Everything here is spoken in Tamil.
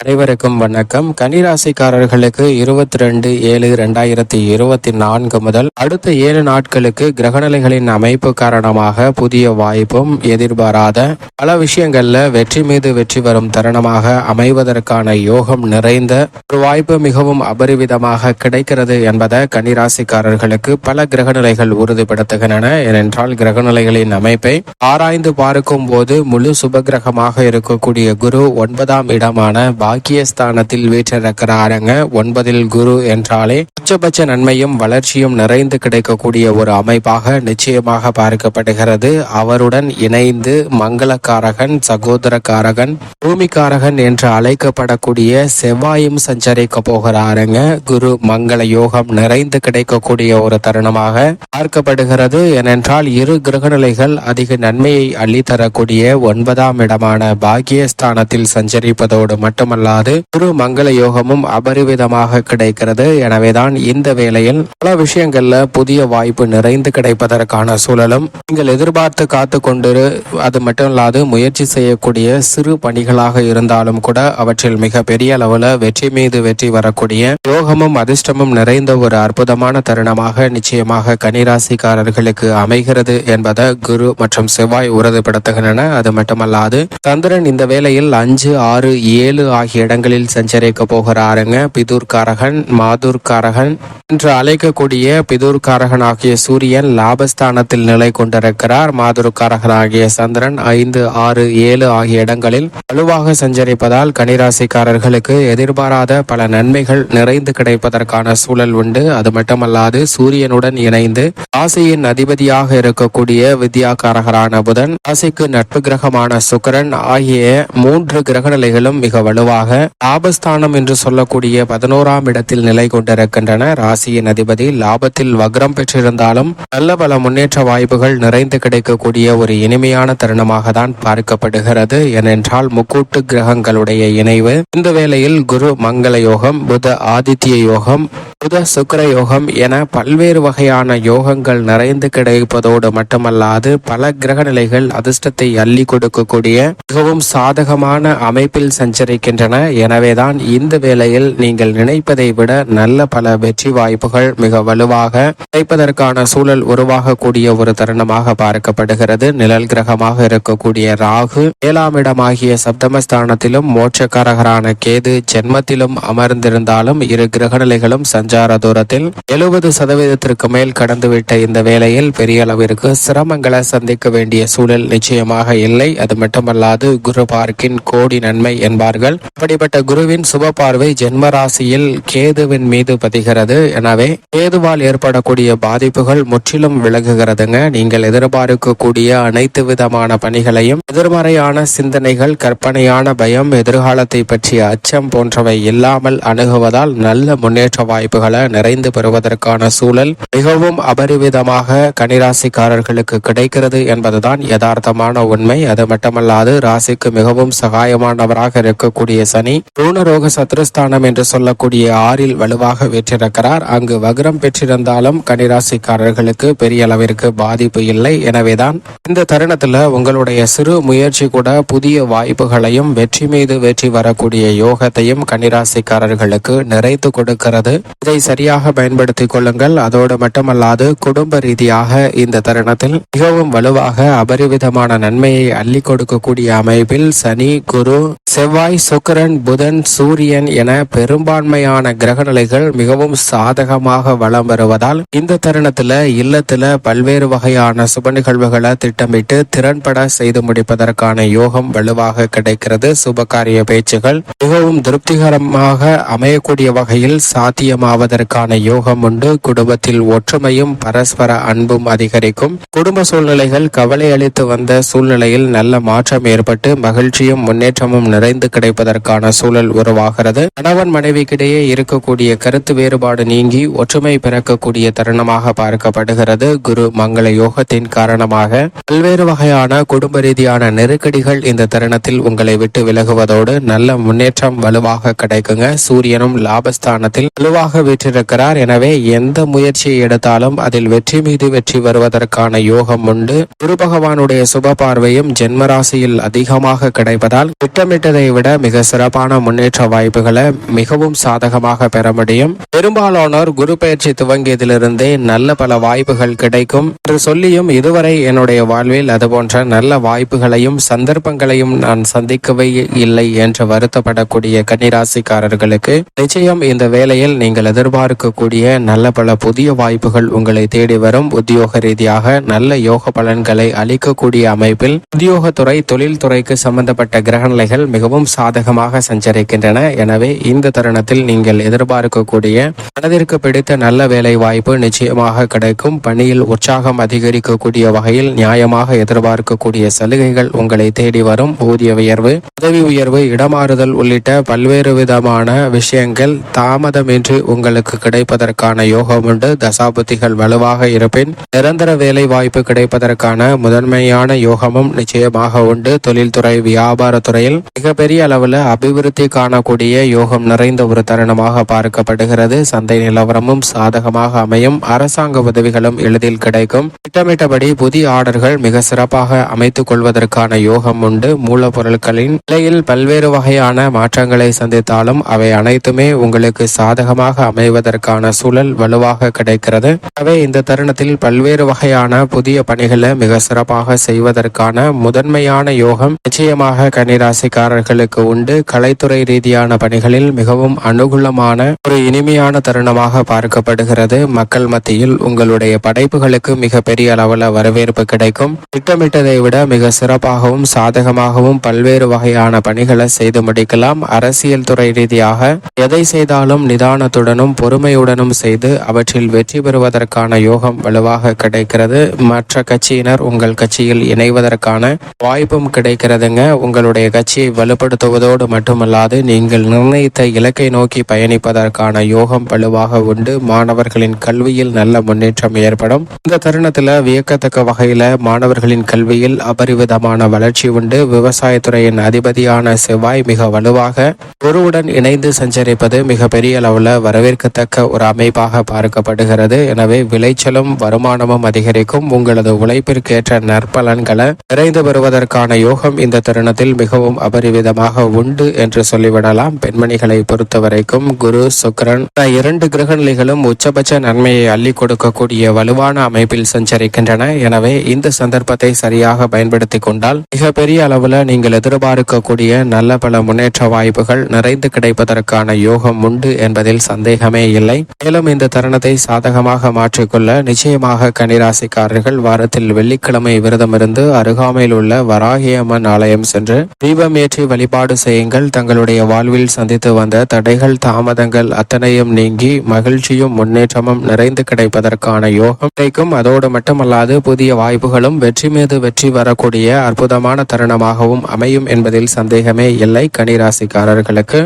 அனைவருக்கும் வணக்கம். கனிராசிக்காரர்களுக்கு இருபத்தி ரெண்டு ஏழு ரெண்டாயிரத்தி இருபத்தி நான்கு முதல் அடுத்த ஏழு நாட்களுக்கு கிரகநிலைகளின் அமைப்பு காரணமாக புதிய வாய்ப்பும் எதிர்பாராத பல விஷயங்கள்ல வெற்றி மீது வெற்றி வரும் தருணமாக அமைவதற்கான யோகம் நிறைந்த ஒரு வாய்ப்பு மிகவும் அபரிவிதமாக கிடைக்கிறது என்பதை கனிராசிக்காரர்களுக்கு பல கிரகநிலைகள் உறுதிப்படுத்துகின்றன. ஏனென்றால் கிரகநிலைகளின் அமைப்பை ஆராய்ந்து பார்க்கும் போது முழு சுபகிரகமாக இருக்கக்கூடிய குரு ஒன்பதாம் இடமான பாக்கியஸ்தானத்தில் வீற்றிருக்கிறாருங்க. ஒன்பதில் குரு என்றாலே உச்சபட்ச நன்மையும் வளர்ச்சியும் நிறைந்து கிடைக்கக்கூடிய ஒரு அமைப்பாக நிச்சயமாக பார்க்கப்படுகிறது. அவருடன் இணைந்து மங்களக்காரகன் சகோதரக்காரகன் பூமிக்காரகன் என்று அழைக்கப்படக்கூடிய செவ்வாயும் சஞ்சரிக்க போகிறாருங்க. குரு மங்கள யோகம் நிறைந்து கிடைக்கக்கூடிய ஒரு தருணமாக பார்க்கப்படுகிறது. ஏனென்றால் இரு கிரகநிலைகள் அதிக நன்மையை அள்ளித்தரக்கூடிய ஒன்பதாம் இடமான பாக்கியஸ்தானத்தில் சஞ்சரிப்பதோடு மட்டுமல்லாது குரு மங்கள யோகமும் அபரிவிதமாக கிடைக்கிறது. எனவேதான் இந்த வேளையில் பல விஷயங்கள்ல புதிய வாய்ப்பு நிறைந்து கிடைப்பதற்கான சூழலும் நீங்கள் எதிர்பார்த்து காத்து கொண்டு அது மட்டும் இல்லாது முயற்சி செய்யக்கூடிய சிறு பணிகளாக இருந்தாலும் கூட அவற்றில் மிக பெரிய அளவுல வெற்றி மீது வெற்றி வரக்கூடிய யோகமும் அதிர்ஷ்டமும் நிறைந்த ஒரு அற்புதமான தருணமாக நிச்சயமாக கனிராசிக்காரர்களுக்கு அமைகிறது என்பதை குரு மற்றும் செவ்வாய் உறுதிப்படுத்துகின்றன. அது மட்டுமல்லாது சந்திரன் இந்த வேளையில் அஞ்சு ஆறு ஏழு ஆகிய இடங்களில் சஞ்சரிக்க போகிறாருங்க. பிதூர்காரகன் மாதூர்காரகன் என்று அழைக்கக்கூடிய பிதூர்காரகன் ஆகிய சூரியன் லாபஸ்தானத்தில் நிலை கொண்டிருக்கிறார். மாதுருக்காரகன் ஆகிய சந்திரன் ஐந்து ஆறு ஏழு ஆகிய இடங்களில் வலுவாக சஞ்சரிப்பதால் கனிராசிக்காரர்களுக்கு எதிர்பாராத பல நன்மைகள் நிறைந்து கிடைப்பதற்கான சூழல் உண்டு. அது மட்டுமல்லாது சூரியனுடன் இணைந்து ராசியின் அதிபதியாக இருக்கக்கூடிய வித்யாகாரகரான புதன் ராசிக்கு நட்பு கிரகமான சுக்கரன் ஆகிய மூன்று கிரகநிலைகளும் மிக வலுவாக லாபஸ்தானம் என்று சொல்லக்கூடிய பதினோராம் இடத்தில் நிலை கொண்டிருக்கின்றன. ராசியின் அதிபதி லாபத்தில் வக்ரம் பெற்றிருந்தாலும் நல்ல பல முன்னேற்ற வாய்ப்புகள் நிறைந்து கிடைக்கக்கூடிய ஒரு இனிமையான தருணமாக தான் பார்க்கப்படுகிறது. ஏனென்றால் முக்கூட்டு கிரகங்களுடைய இணைவு. இந்த வேளையில் குரு மங்கள யோகம் புத ஆதித்ய யோகம் புத சுக்கர யோகம் என பல்வேறு வகையான யோகங்கள் நிறைந்து கிடைப்பதோடு மட்டுமல்லாது பல கிரக நிலைகள் அதிர்ஷ்டத்தை அள்ளி கொடுக்கக்கூடிய மிகவும் சாதகமான அமைப்பில் சஞ்சரிக்கின்றன. எனவேதான் இந்த வேளையில் நீங்கள் நினைப்பதை விட நல்ல பல வெற்றி வாய்ப்புகள் மிக வலுவாக கிடைப்பதற்கான சூழல் உருவாகக்கூடிய ஒரு தருணமாக பார்க்கப்படுகிறது. நிழல் கிரகமாக இருக்கக்கூடிய ராகு ஏழாம் இடமாகிய சப்தமஸ்தானத்திலும் மோட்சக்காரகரான கேது ஜென்மத்திலும் அமர்ந்திருந்தாலும் இரு கிரகநிலைகளும் சஞ்சார தூரத்தில் எழுபது சதவீதத்திற்கு மேல் கடந்துவிட்ட இந்த வேளையில் பெரிய அளவிற்கு சிரமங்களை சந்திக்க வேண்டிய சூழல் நிச்சயமாக இல்லை. அது மட்டுமல்லாது குரு பார்க்கின் கோடி நன்மை என்பார்கள். அப்படிப்பட்ட குருவின் சுப பார்வை ஜென்ம ராசியில் கேதுவின் மீது பதிகிறது. எனவே கேதுவால் ஏற்படக்கூடிய பாதிப்புகள் முற்றிலும் விலகுகிறதுங்க. நீங்கள் எதிர்பார்க்கக்கூடிய அனைத்து விதமான பணிகளையும் எதிர்மறையான சிந்தனைகள் கற்பனையான பயம் எதிர்காலத்தை பற்றிய அச்சம் போன்றவை இல்லாமல் அணுகுவதால் நல்ல முன்னேற்ற வாய்ப்புகளை நிறைந்து பெறுவதற்கான சூழல் மிகவும் அபரிவிதமாக கனிராசிக்காரர்களுக்கு கிடைக்கிறது என்பதுதான் யதார்த்தமான உண்மை. அது மட்டுமல்லாது ராசிக்கு மிகவும் சகாயமானவராக இருக்கக்கூடிய சனி ரோக சத்ரஸ்தானம் என்று சொல்லக்கூடிய ஆறில் வலுவாக வெற்றிருக்கிறார். அங்கு வக்ரம் பெற்றிருந்தாலும் கனிராசிக்காரர்களுக்கு பெரிய அளவிற்கு பாதிப்பு இல்லை. எனவேதான் இந்த தருணத்துல உங்களுடைய சிறு முயற்சி கூட புதிய வாய்ப்புகளையும் வெற்றி மீது வெற்றி வரக்கூடிய யோகத்தையும் கன்னிராசிக்காரர்களுக்கு நிறைத்து கொடுக்கிறது. இதை சரியாக பயன்படுத்திக் கொள்ளுங்கள். அதோடு மட்டுமல்லாது குடும்ப ரீதியாக இந்த தருணத்தில் மிகவும் வலுவாக அபரிவிதமான நன்மையை அள்ளி கொடுக்கக்கூடிய அமைப்பில் சனி குரு செவ்வாய் சுக்கரன் புதன் சூரியன் என பெரும்பான்மையான கிரகநிலைகள் மிகவும் சாதகமாக வலம் வருவதால் இந்த தருணத்துல இல்லத்துல பல்வேறு வகையான சுப நிகழ்வுகளை திட்டமிட்டு திறன்பட செய்து முடிப்பதற்கான யோகம் வலுவாக கிடைக்கிறது. சுபகாரிய பேச்சுகள் மிகவும் திருப்திகரமாக அமையக்கூடிய வகையில் சாத்தியமாவதற்கான யோகம் உண்டு. குடும்பத்தில் ஒற்றுமையும் பரஸ்பர அன்பும் அதிகரிக்கும். குடும்ப சூழ்நிலைகள் கவலை அளித்து வந்த சூழ்நிலையில் நல்ல மாற்றம் ஏற்பட்டு மகிழ்ச்சியும் முன்னேற்றமும் நிறைந்து கிடைப்பதற்கு கிடைப்பதற்கான சூழல் உருவாகிறது. கணவன் மனைவிக்கிடையே இருக்கக்கூடிய கருத்து வேறுபாடு நீங்கி ஒற்றுமை பிறக்கக்கூடிய தருணமாக பார்க்கப்படுகிறது. குரு மங்கள யோகத்தின் காரணமாக பல்வேறு வகையான குடும்ப ரீதியான நெருக்கடிகள் இந்த தருணத்தில் உங்களை விட்டு விலகுவதோடு நல்ல முன்னேற்றம் வலுவாக கிடைக்குங்க. சூரியனும் லாபஸ்தானத்தில் வலுவாக வீற்றிருக்கிறார். எனவே எந்த முயற்சியை எடுத்தாலும் அதில் வெற்றி மீது வெற்றி வருவதற்கான யோகம் உண்டு. குரு பகவானுடைய சுப பார்வையும் ஜென்மராசியில் அதிகமாக கிடைப்பதால் திட்டமிட்டதை விட மிக சிறப்பான முன்னேற்ற வாய்ப்புகளை மிகவும் சாதகமாக பெற முடியும். பெரும்பாலானோர் குரு பயிற்சி துவங்கியதிலிருந்தே நல்ல பல வாய்ப்புகள் கிடைக்கும். என்று சொல்லியும் இதுவரை என்னுடைய வாழ்வில் அதுபோன்ற நல்ல வாய்ப்புகளையும் சந்தர்ப்பங்களையும் நான் சந்திக்கவே இல்லை என்று வருத்தப்படக்கூடிய கன்னிராசிக்காரர்களுக்கு நிச்சயம் இந்த வேளையில் நீங்கள் எதிர்பார்க்கக்கூடிய நல்ல பல புதிய வாய்ப்புகள் உங்களை தேடி வரும். உத்தியோக ரீதியாக நல்ல யோக பலன்களை அளிக்கக்கூடிய அமைப்பில் உத்தியோகத்துறை தொழில்துறைக்கு சம்பந்தப்பட்ட கிரகநிலைகள் மிகவும் சாதகம் வேகமாக சஞ்சரிக்கின்றன. எனவே இந்த தருணத்தில் நீங்கள் எதிர்பார்க்கக்கூடிய மனதிற்கு பிடித்த நல்ல வேலை வாய்ப்பு நிச்சயமாக கிடைக்கும். பணியில் உற்சாகம் அதிகரிக்கக்கூடிய வகையில் நியாயமாக எதிர்பார்க்கக்கூடிய சலுகைகள் உங்களை தேடி வரும். ஊதிய உயர்வு பதவி உயர்வு இடமாறுதல் உள்ளிட்ட பல்வேறு விதமான விஷயங்கள் தாமதமின்றி உங்களுக்கு கிடைப்பதற்கான யோகம் உண்டு. தசாபுத்திகள் வலுவாக இருப்பின் நிரந்தர வேலை வாய்ப்பு கிடைப்பதற்கான முதன்மையான யோகமும் நிச்சயமாக உண்டு. தொழில்துறை வியாபாரத்துறையில் மிகப்பெரிய அளவில் அபிவிருத்தி காணக்கூடிய யோகம் நிறைந்த ஒரு தருணமாக பார்க்கப்படுகிறது. சந்தை நிலவரமும் சாதகமாக அமையும். அரசாங்க உதவிகளும் எளிதில் கிடைக்கும். திட்டமிட்டபடி புதிய ஆர்டர்கள் மிக சிறப்பாக அமைத்துக் கொள்வதற்கான யோகம் உண்டு. மூலப்பொருட்களின் விலையில் பல்வேறு வகையான மாற்றங்களை சந்தித்தாலும் அவை அனைத்துமே உங்களுக்கு சாதகமாக அமைவதற்கான சூழல் வலுவாக கிடைக்கிறது. எனவே இந்த தருணத்தில் பல்வேறு வகையான புதிய பணிகளை மிக சிறப்பாக செய்வதற்கான முதன்மையான யோகம் நிச்சயமாக கன்னிராசிக்காரர்களுக்கு உண்டு. கலைத்துறை ரீதியான பணிகளில் மிகவும் அனுகூலமான ஒரு இனிமையான தருணமாக பார்க்கப்படுகிறது. மக்கள் மத்தியில் உங்களுடைய படைப்புகளுக்கு மிக பெரிய அளவில் வரவேற்பு கிடைக்கும். திட்டமிட்டதை விட மிக சிறப்பாகவும் சாதகமாகவும் பல்வேறு வகையான பணிகளை செய்து முடிக்கலாம். அரசியல் துறை ரீதியாக எதை செய்தாலும் நிதானத்துடனும் பொறுமையுடனும் செய்து அவற்றில் வெற்றி பெறுவதற்கான யோகம் வலுவாக கிடைக்கிறது. மற்ற கட்சியினர் உங்கள் கட்சியில் இணைவதற்கான வாய்ப்பும் கிடைக்கிறதுங்க. உங்களுடைய கட்சியை வலுப்படுத்துவதோடு மட்டுமல்லாது நீங்கள் நிர்ணயித்த இலக்கை நோக்கி பயணிப்பதற்கான யோகம் வலுவாக உண்டு. மாணவர்களின் கல்வியில் நல்ல முன்னேற்றம் ஏற்படும். இந்த தருணத்தில் வியக்கத்தக்க வகையில மாணவர்களின் கல்வியில் அபரிவிதமான வளர்ச்சி உண்டு. விவசாயத்துறையின் அதிபதியான செவ்வாய் மிக வலுவாக குருவுடன் இணைந்து சஞ்சரிப்பது மிக பெரிய அளவில் வரவேற்கத்தக்க ஒரு அமைப்பாக பார்க்கப்படுகிறது. எனவே விளைச்சலும் வருமானமும் அதிகரிக்கும். உங்களது உழைப்பிற்கேற்ற நற்பலன்களை நிறைந்து வருவதற்கான யோகம் இந்த தருணத்தில் மிகவும் அபரிவிதமாக உண்டு. என்று சொல்லிவிடலாம். பெண்மணிகளை பொறுத்தவரைக்கும் குரு சுக்கரன் இரண்டு கிரகநிலைகளும் உச்சபட்ச நன்மையை அள்ளி கொடுக்கக்கூடிய வலுவான அமைப்பில் சஞ்சரிக்கின்றன. எனவே இந்த சந்தர்ப்பத்தை சரியாக பயன்படுத்திக் கொண்டால் மிக பெரிய அளவில் நீங்கள் எதிர்பார்க்கக்கூடிய நல்ல பல முன்னேற்ற வாய்ப்புகள் நிறைந்து கிடைப்பதற்கான யோகம் உண்டு என்பதில் சந்தேகமே இல்லை. மேலும் இந்த தருணத்தை சாதகமாக மாற்றிக்கொள்ள நிச்சயமாக கன்னிராசிக்காரர்கள் வாரத்தில் வெள்ளிக்கிழமை விரதமிருந்து அருகாமையில் உள்ள வராகியம்மன் ஆலயம் சென்று தீபம் ஏற்றி வழிபாடு செய்யுங்கள். தங்களுடைய வாழ்வில் சந்தித்து வந்த தடைகள் தாமதங்கள் அத்தனையும் நீங்கி மகிழ்ச்சியும் முன்னேற்றமும் நிறைந்து கிடைப்பதற்கான யோகம் கிடைக்கும். அதோடு மட்டுமல்லாது புதிய வாய்ப்புகளும் வெற்றி மீது வெற்றி வரக்கூடிய அற்புதமான தருணமாகவும் அமையும் என்பதில் சந்தேகமே இல்லை. கனிராசிக்காரர்களுக்கு